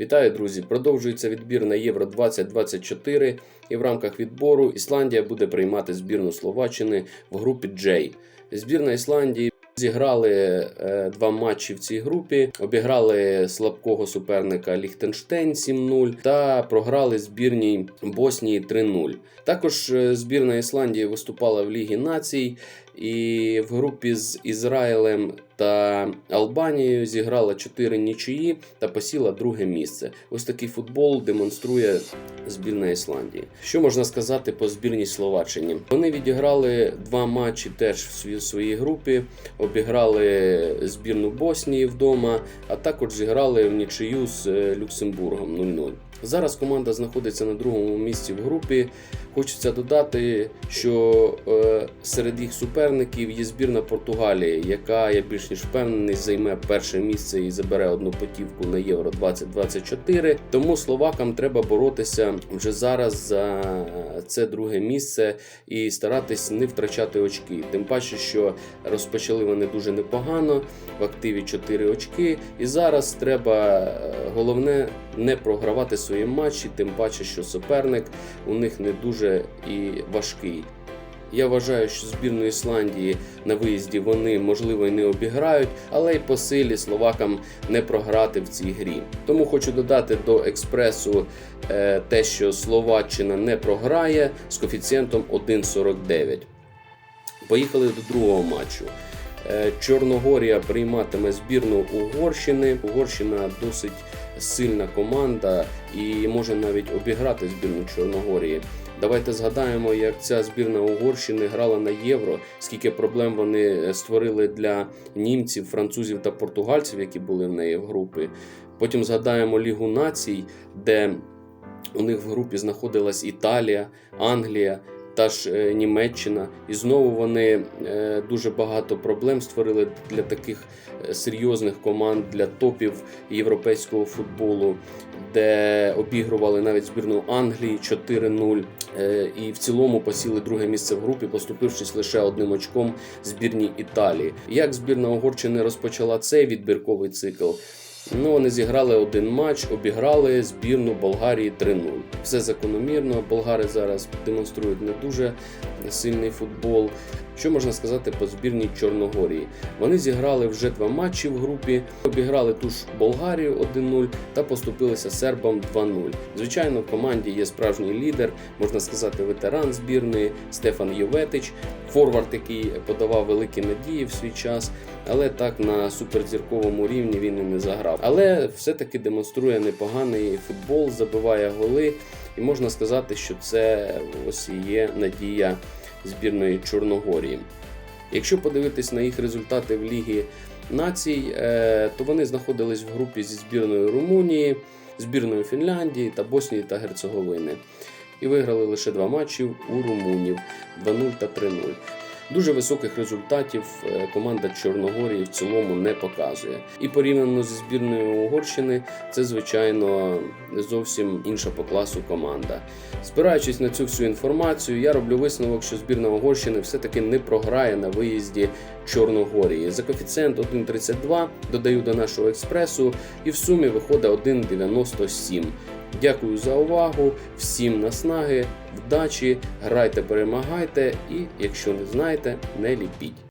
Вітаю, друзі! Продовжується відбір на Євро 2024 і в рамках відбору Ісландія буде приймати збірну Словаччини в групі J. Збірна Ісландії зіграли е, два матчі в цій групі, обіграли слабкого суперника Ліхтенштейн 7-0 та програли збірній Боснії 3-0. Також е, збірна Ісландії виступала в Лігі Націй і в групі з Ізраїлем та Албанією зіграла 4 нічиї та посіла друге місце. Ось такий футбол демонструє збірна Ісландії. Що можна сказати по збірній Словаччині? Вони відіграли два матчі теж в своїй групі, обіграли збірну Боснії вдома, а також зіграли в нічию з е, Люксембургом 0-0. Зараз команда знаходиться на другому місці в групі. Хочеться додати, що е, серед їх суперників є збірна Португалії, яка я більш ніж впевнений займе перше місце і забере одну потівку на Євро 2024. Тому словакам треба боротися вже зараз за це друге місце і старатись не втрачати очки. Тим паче, що розпочали вони дуже непогано, в активі 4 очки. І зараз треба е, головне не програвати свої матчі, тим паче, що суперник у них не дуже і важкий. Я вважаю, що збірну Ісландії на виїзді вони можливо і не обіграють, але й по силі словакам не програти в цій грі. Тому хочу додати до експресу е, те, що Словаччина не програє з коефіцієнтом 1,49. Поїхали до другого матчу. Е, Чорногорія прийматиме збірну Угорщини. Угорщина досить сильна команда і може навіть обіграти збірну Чорногорії. Давайте згадаємо, як ця збірна Угорщини грала на євро, скільки проблем вони створили для німців, французів та португальців, які були в неї в групі. Потім згадаємо Лігу націй, де у них в групі знаходилась Італія, Англія. Та ж е, Німеччина, і знову вони е, дуже багато проблем створили для таких е, серйозних команд, для топів європейського футболу, де обігрували навіть збірну Англії 4-0. е, І в цілому посіли друге місце в групі, поступившись лише одним очком збірній Італії. Як збірна Угорщини розпочала цей відбірковий цикл? Ну, вони зіграли один матч, обіграли збірну Болгарії 3-0. Все закономірно. Болгари зараз демонструють не дуже сильний футбол. Що можна сказати по збірній Чорногорії? Вони зіграли вже два матчі в групі, обіграли ту ж Болгарію 1-0 та поступилися сербам 2-0. Звичайно, в команді є справжній лідер, можна сказати, ветеран збірної Стефан Йоветич, форвард, який подавав великі надії в свій час, але так на суперзірковому рівні він і не заграв. Але все-таки демонструє непоганий футбол, забиває голи, і можна сказати, що це ось і є надія збірної Чорногорії. Якщо подивитись на їх результати в Лігі націй, е, то вони знаходились в групі зі збірною Румунії, збірною Фінляндії та Боснії та Герцеговини. І виграли лише два матчі у румунів 2-0 та 3-0. Дуже високих результатів е, команда Чорногорії в цілому не показує. І порівняно зі збірною Угорщини, це звичайно зовсім інша по класу команда. Спираючись на цю всю інформацію, я роблю висновок, що збірна Угорщини все-таки не програє на виїзді Чорногорії. За коефіцієнт 1,32 додаю до нашого експресу, і в сумі виходить 1,97. Дякую за увагу, всім наснаги, вдачі, грайте, перемагайте. І, якщо не знаєте, не ліпіть.